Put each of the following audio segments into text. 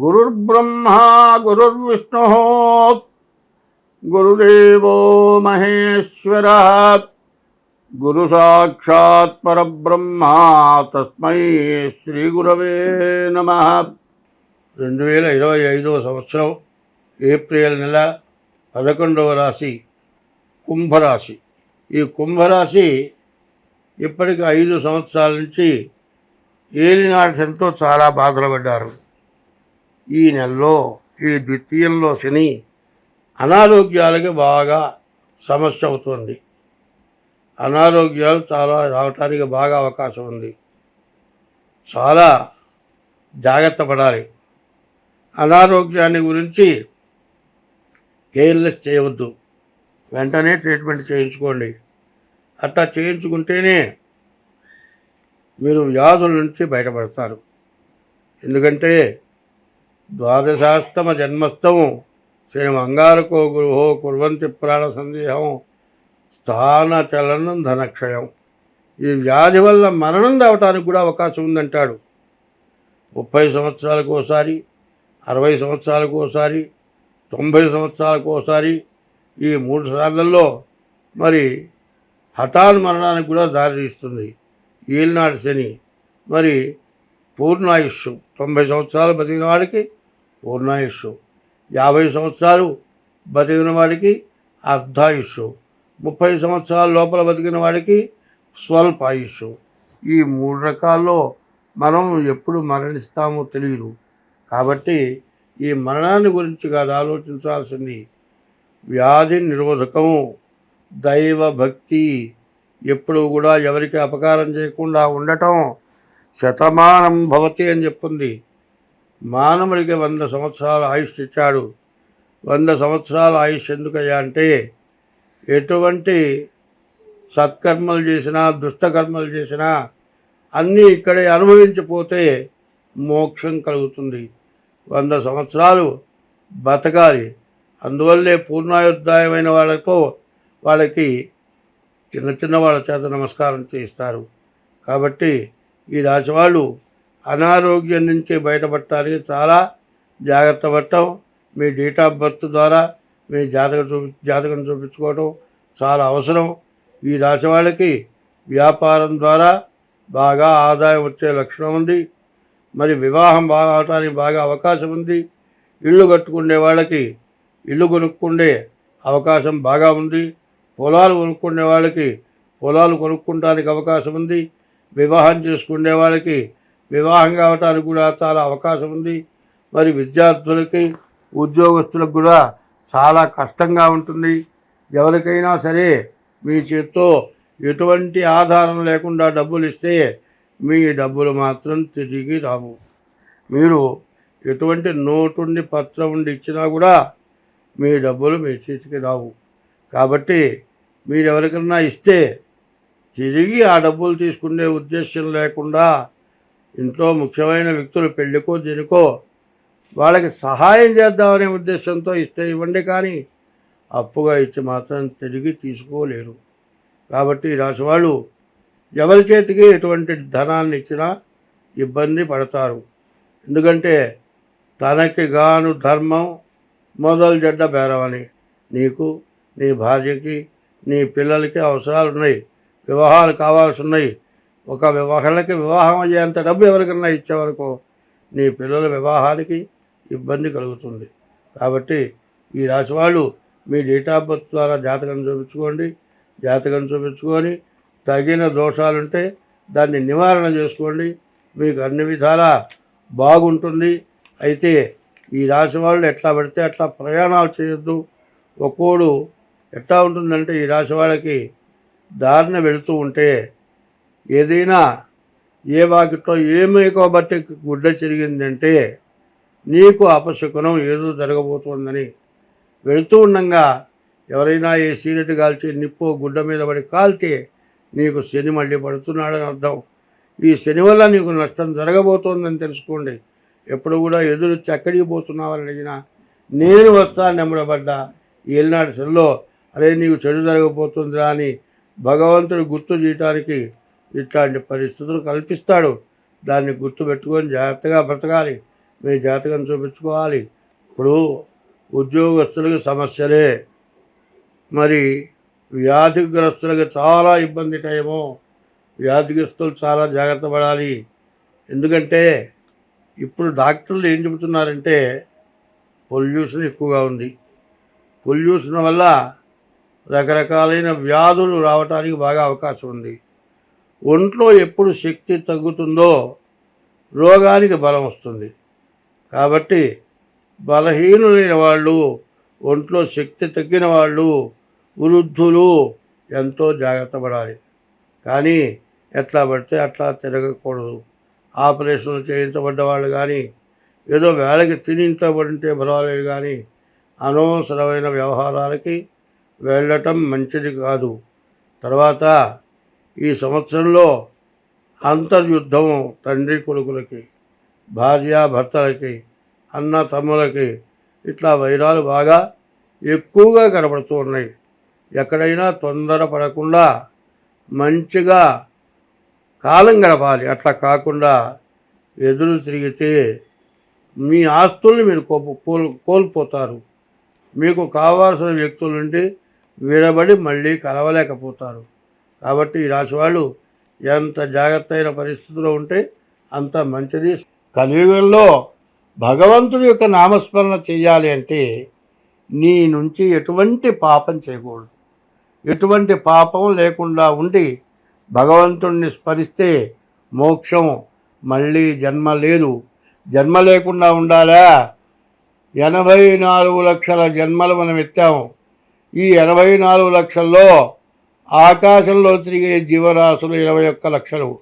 గురుర్బ్రహ్మా గురుర్విష్ణు గురుదేవో మహేశ్వర గురు సాక్షాత్ పరబ్రహ్మ తస్మై శ్రీ గురవే నమ రెండు వేల ఇరవై ఐదవ సంవత్సరం ఏప్రిల్ నెల పదకొండవ రాశి కుంభరాశి. ఈ కుంభరాశి ఇప్పటికి ఐదు సంవత్సరాల నుంచి ఏలినాటంతో చాలా బాధలు పడ్డారు. ఈ నెలలో ఈ ద్వితీయంలో శని అనారోగ్యాలకి బాగా సమస్య అవుతుంది. అనారోగ్యాలు చాలా రావటానికి బాగా అవకాశం ఉంది. చాలా జాగ్రత్త పడాలి. అనారోగ్యాన్ని గురించి కేర్లెస్ చేయవద్దు. వెంటనే ట్రీట్మెంట్ చేయించుకోండి. అట్లా చేయించుకుంటేనే మీరు వ్యాధుల నుంచి బయటపడతారు. ఎందుకంటే ద్వాదశాస్తమ జన్మస్థము శ్రీ మంగారకో గురుహో కుర్వంతి ప్రాణ సందేహం. స్థాన చలనం ధనక్షయం. ఈ వ్యాధి వల్ల మరణం రావటానికి కూడా అవకాశం ఉందంటాడు. ముప్పై సంవత్సరాలకు ఒకసారి అరవై సంవత్సరాలకు ఒకసారి తొంభై సంవత్సరాలకు ఒకసారి ఈ మూడు సార్లలో మరి హఠాన్ మరణానికి కూడా దారితీస్తుంది. ఈనాడు శని మరి పూర్ణాయుష్యం తొంభై సంవత్సరాలు బతికిన వాడికి పూర్ణాయుస్సు యాభై సంవత్సరాలు బతికిన వాడికి అర్ధాయుస్సు ముప్పై సంవత్సరాల లోపల బతికిన వాడికి స్వల్పాయుష్షు ఈ మూడు రకాల్లో మనం ఎప్పుడు మరణిస్తామో తెలియదు. కాబట్టి ఈ మరణాన్ని గురించి కాదు ఆలోచించాల్సింది వ్యాధి నిరోధకము. దైవ భక్తి ఎప్పుడు కూడా ఎవరికి అపకారం చేయకుండా ఉండటం శతమానం భవతి అని చెప్పింది మానవుడికి వంద సంవత్సరాల ఆయుష్ ఇచ్చాడు. వంద సంవత్సరాల ఆయుష్ ఎందుకయ్యా అంటే ఎటువంటి సత్కర్మలు చేసినా దుష్టకర్మలు చేసినా అన్నీ ఇక్కడే అనుభవించిపోతే మోక్షం కలుగుతుంది. వంద సంవత్సరాలు బతకాలి. అందువల్లే పూర్ణాయుద్ధాయమైన వాళ్ళతో వాళ్ళకి చిన్న చిన్న వాళ్ళ చేత నమస్కారం చేస్తారు కాబట్టి ఈ రాశి వాళ్ళు అనారోగ్యం నుంచి బయటపడటానికి చాలా జాగ్రత్త పడటం మీ డేట్ ఆఫ్ బర్త్ ద్వారా మీ జాతక చూపి జాతకం చూపించుకోవడం చాలా అవసరం. ఈ రాశి వాళ్ళకి వ్యాపారం ద్వారా బాగా ఆదాయం వచ్చే లక్షణం ఉంది. మరి వివాహం బాగా అవటానికి బాగా అవకాశం ఉంది. ఇల్లు కట్టుకునే వాళ్ళకి ఇల్లు కొనుక్కుండే అవకాశం బాగా ఉంది. పొలాలు కొనుక్కునే వాళ్ళకి పొలాలు కొనుక్కుంటానికి అవకాశం ఉంది. వివాహం చేసుకునే వాళ్ళకి వివాహం కావటానికి కూడా చాలా అవకాశం ఉంది. మరి విద్యార్థులకి ఉద్యోగస్తులకు కూడా చాలా కష్టంగా ఉంటుంది. ఎవరికైనా సరే మీ చేత్తో ఎటువంటి ఆధారం లేకుండా డబ్బులు ఇస్తే మీ డబ్బులు మాత్రం తిరిగి రావు. మీరు ఎటువంటి నోటుండి పత్రం ఉండి ఇచ్చినా కూడా మీ డబ్బులు మీ చేతికి రావు. కాబట్టి మీరు ఎవరికన్నా ఇస్తే తిరిగి ఆ డబ్బులు తీసుకునే ఉద్దేశం లేకుండా ఇంట్లో ముఖ్యమైన వ్యక్తులు పెళ్ళికో దీనికో వాళ్ళకి సహాయం చేద్దామనే ఉద్దేశంతో ఇస్తే ఇవ్వండి కానీ అప్పుగా ఇచ్చి మాత్రం తిరిగి తీసుకోలేరు. కాబట్టి ఈ రాశి వాళ్ళు ఎవరి చేతికి ఎటువంటి ధనాన్ని ఇచ్చినా ఇబ్బంది పడతారు. ఎందుకంటే తనకి గాను ధర్మం మొదలు జడ్డ బేరమని నీకు నీ భార్యకి నీ పిల్లలకి అవసరాలు ఉన్నాయి వివాహాలు కావాల్సి ఉన్నాయి ఒక వివాహాలకి వివాహం అయ్యేంత డబ్బు ఎవరికన్నా ఇచ్చేవరకు నీ పిల్లల వివాహానికి ఇబ్బంది కలుగుతుంది. కాబట్టి ఈ రాశి వాళ్ళు మీ డేట్ ఆఫ్ బర్త్ ద్వారా జాతకం చూపించుకోండి. జాతకం చూపించుకొని తగిన దోషాలుంటే దాన్ని నివారణ చేసుకోండి. మీకు అన్ని విధాలా బాగుంటుంది. అయితే ఈ రాశి వాళ్ళు ఎట్లా పడితే అట్లా ప్రయాణాలు చేయొద్దు. ఒక్కోడు ఎట్లా ఉంటుందంటే ఈ రాశి వాళ్ళకి దారిన వెళుతూ ఉంటే ఏదైనా ఏ వాకిట్లో ఏమేకో బట్టి గుడ్డ చిరిగిందంటే నీకు అపశకునం ఏదో జరగబోతోందని వెళుతూ ఉండగా ఎవరైనా ఏ సీరెట్ కాల్చి నిప్పు గుడ్డ మీద పడి కాల్తే నీకు శని మళ్ళీ పడుతున్నాడని అర్థం. ఈ శని వల్ల నీకు నష్టం జరగబోతోందని తెలుసుకోండి. ఎప్పుడు కూడా ఎదురు చక్కడికి పోతున్నావని అడిగినా నేను వస్తాను నెమ్మడబడ్డా ఏలినాడు శనిలో అరే నీకు చెడు జరగబోతుందిరా అని భగవంతుడు గుర్తు చేయటానికి ఇట్లాంటి పరిస్థితులు కల్పిస్తాడు. దాన్ని గుర్తుపెట్టుకొని జాగ్రత్తగా బ్రతకాలి. మీ జాతకం చూపించుకోవాలి. ఇప్పుడు ఉద్యోగస్తులకు సమస్యలే. మరి వ్యాధిగ్రస్తులకు చాలా ఇబ్బంది టైము. వ్యాధిగ్రస్తులు చాలా జాగ్రత్త పడాలి. ఎందుకంటే ఇప్పుడు డాక్టర్లు ఏం చెబుతున్నారంటే పొల్యూషన్ ఎక్కువగా ఉంది. పొల్యూషన్ వల్ల రకరకాలైన వ్యాధులు రావడానికి బాగా అవకాశం ఉంది. ఒంట్లో ఎప్పుడు శక్తి తగ్గుతుందో రోగానికి బలం వస్తుంది. కాబట్టి బలహీనులైన వాళ్ళు ఒంట్లో శక్తి తగ్గిన వాళ్ళు వృద్ధులు ఎంతో జాగ్రత్త పడాలి. కానీ ఎట్లా పడితే అట్లా తిరగకూడదు. ఆపరేషన్లు చేయించబడ్డ వాళ్ళు కానీ ఏదో వేళకి తినించబడింటే పర్వాలేదు కానీ అనవసరమైన వ్యవహారాలకి వెళ్ళటం మంచిది కాదు. తర్వాత ఈ సంవత్సరంలో అంతర్యుద్ధం తండ్రి కొడుకులకి భార్య భర్తలకి అన్న తమ్ములకి ఇట్లా వైరాలు బాగా ఎక్కువగా కనపడుతూ ఉన్నాయి. ఎక్కడైనా తొందర పడకుండా మంచిగా కాలం గడపాలి. అట్లా కాకుండా ఎదురు తిరిగితే మీ ఆస్తుల్ని మీరు కోల్- కోల్పోతారు. మీకు కావాల్సిన వ్యక్తుల నుండి విడబడి మళ్ళీ కలవలేకపోతారు. కాబట్టి ఈ రాశి వాళ్ళు ఎంత జాగ్రత్త అయిన పరిస్థితిలో ఉంటే అంత మంచిది. కలియుగంలో భగవంతుడి యొక్క నామస్మరణ చేయాలి అంటే నీ నుంచి ఎటువంటి పాపం చేయకూడదు. ఎటువంటి పాపం లేకుండా ఉండి భగవంతుణ్ణి స్మరిస్తే మోక్షం మళ్ళీ జన్మ లేదు. జన్మ లేకుండా ఉండాలా? ఎనభై నాలుగు లక్షల జన్మలు మనం ఎత్తాము. ఈ ఎనభై నాలుగు లక్షల్లో ఆకాశంలో తిరిగే జీవరాశులు ఇరవై ఒక్క లక్షలు.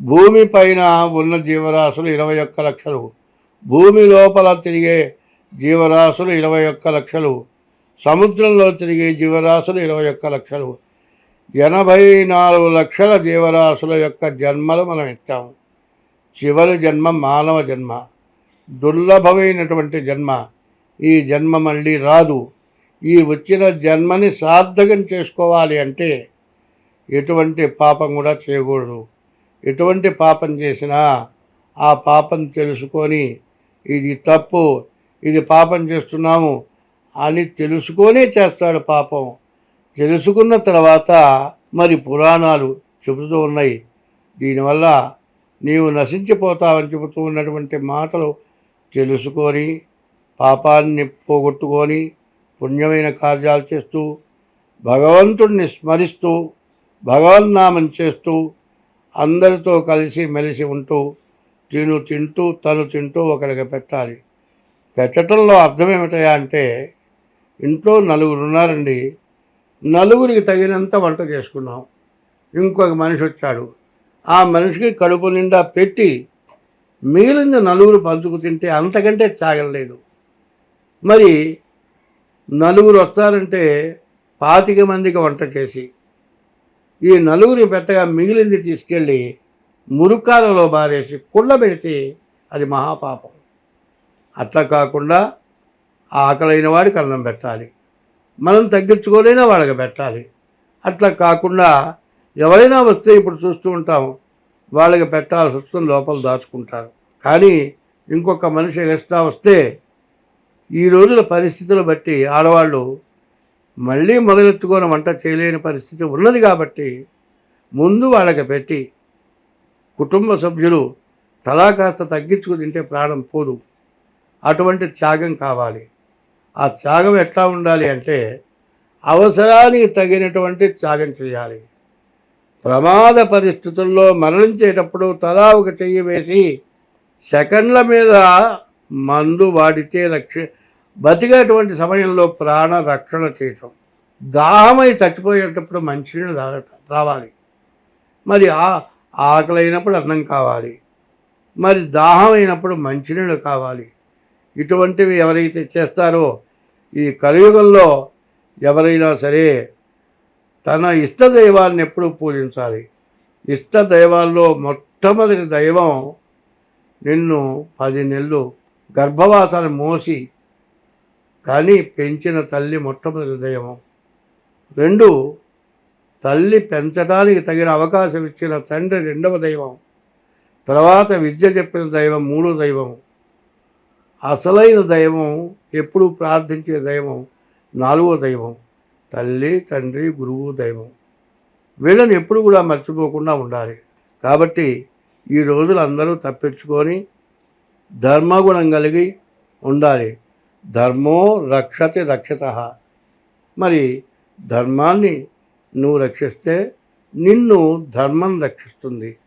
భూమి పైన ఉన్న జీవరాశులు ఇరవై ఒక్క లక్షలు. భూమి లోపల తిరిగే జీవరాశులు ఇరవై ఒక్క లక్షలు. సముద్రంలో తిరిగే జీవరాశులు ఇరవై ఒక్క లక్షలు. ఎనభై నాలుగు లక్షల జీవరాశుల యొక్క జన్మలు మనం ఇచ్చాము చివరి జన్మ మానవ జన్మ. దుర్లభమైనటువంటి జన్మ. ఈ జన్మ మళ్ళీ రాదు. ఈ వచ్చిన జన్మని సార్థకం చేసుకోవాలి అంటే ఎటువంటి పాపం కూడా చేయకూడదు. ఎటువంటి పాపం చేసినా ఆ పాపం తెలుసుకొని ఇది తప్పు ఇది పాపం చేస్తున్నాము అని తెలుసుకొనే చేస్తాడు పాపం. తెలుసుకున్న తర్వాత మరి పురాణాలు చెబుతూ ఉన్నాయి. దీనివల్ల నీవు నశించిపోతావని చెబుతూ ఉన్నటువంటి మాటలు తెలుసుకొని పాపాన్ని పోగొట్టుకొని పుణ్యమైన కార్యాలు చేస్తూ భగవంతుణ్ణి స్మరిస్తూ భగవన్నామం చేస్తూ అందరితో కలిసి మెలిసి ఉంటూ తిను తింటూ తను తింటూ ఒకరికి పెట్టాలి. పెట్టడంలో అర్థం ఏమిటయా అంటే ఇంట్లో నలుగురు ఉన్నారండి. నలుగురికి తగినంత వంట చేసుకున్నాం. ఇంకొక మనిషి వచ్చాడు. ఆ మనిషికి కడుపు నిండా పెట్టి మిగిలిన నలుగురు పంచుకు తింటే అంతకంటే చాగలేదు మరి నలుగురు వస్తారంటే పాతిక మందికి వంట చేసి ఈ నలుగురి పెట్టగా మిగిలింది తీసుకెళ్ళి మురుకాలలో బారేసి కుళ్ళ పెడితే అది మహాపాపం. అట్లా కాకుండా ఆకలైన వాడికి అన్నం పెట్టాలి. మనం తగ్గించుకోలేన వాళ్ళకి పెట్టాలి. అట్లా కాకుండా ఎవరైనా వస్తే ఇప్పుడు చూస్తూ ఉంటాం వాళ్ళకి పెట్టాల్సి వస్తుంది లోపల దాచుకుంటారు. కానీ ఇంకొక మనిషి ఎక్స్ట్రా వస్తే ఈ రోజుల పరిస్థితులు బట్టి ఆడవాళ్ళు మళ్ళీ మొదలెత్తుకొని వంట చేయలేని పరిస్థితి ఉన్నది కాబట్టి ముందు వాళ్ళకి పెట్టి కుటుంబ సభ్యులు తలా కాస్త తగ్గించుకు తింటే ప్రాణం పోదు. అటువంటి త్యాగం కావాలి. ఆ త్యాగం ఎట్లా ఉండాలి అంటే అవసరానికి తగినటువంటి త్యాగం చేయాలి. ప్రమాద పరిస్థితుల్లో మరణించేటప్పుడు తలా ఒక చెయ్యి వేసి సెకండ్ల మీద మందు వాడితే రక్ష బతికేటువంటి సమయంలో ప్రాణ రక్షణ చేయటం. దాహమై చచ్చిపోయేటప్పుడు మంచినీళ్ళు తాగటం రావాలి. మరి ఆ ఆకలి అయినప్పుడు అన్నం కావాలి. మరి దాహం అయినప్పుడు మంచినీళ్ళు కావాలి. ఇటువంటివి ఎవరైతే చేస్తారో ఈ కలియుగంలో ఎవరైనా సరే తన ఇష్ట దైవాన్ని ఎప్పుడూ పూజించాలి. ఇష్ట దైవాల్లో మొట్టమొదటి దైవం నిన్ను పది నెలలు గర్భవాసాన్ని మోసి కానీ పెంచిన తల్లి మొట్టమొదటి దైవం రెండు తల్లి పెంచడానికి తగిన అవకాశం ఇచ్చిన తండ్రి రెండవ దైవం. తర్వాత విద్య చెప్పిన దైవం మూడో దైవం అసలైన దైవం ఎప్పుడు ప్రార్థించే దైవం నాలుగో దైవం తల్లి తండ్రి గురువు దైవం. వీళ్ళని ఎప్పుడు కూడా మర్చిపోకుండా ఉండాలి. కాబట్టి ఈ రోజులు అందరూ తప్పించుకొని ధర్మగుణం కలిగి ఉండాలి. ధర్మో రక్షతి రక్షిత. మరి ధర్మాన్ని నువ్వు రక్షిస్తే నిన్ను ధర్మం రక్షిస్తుంది.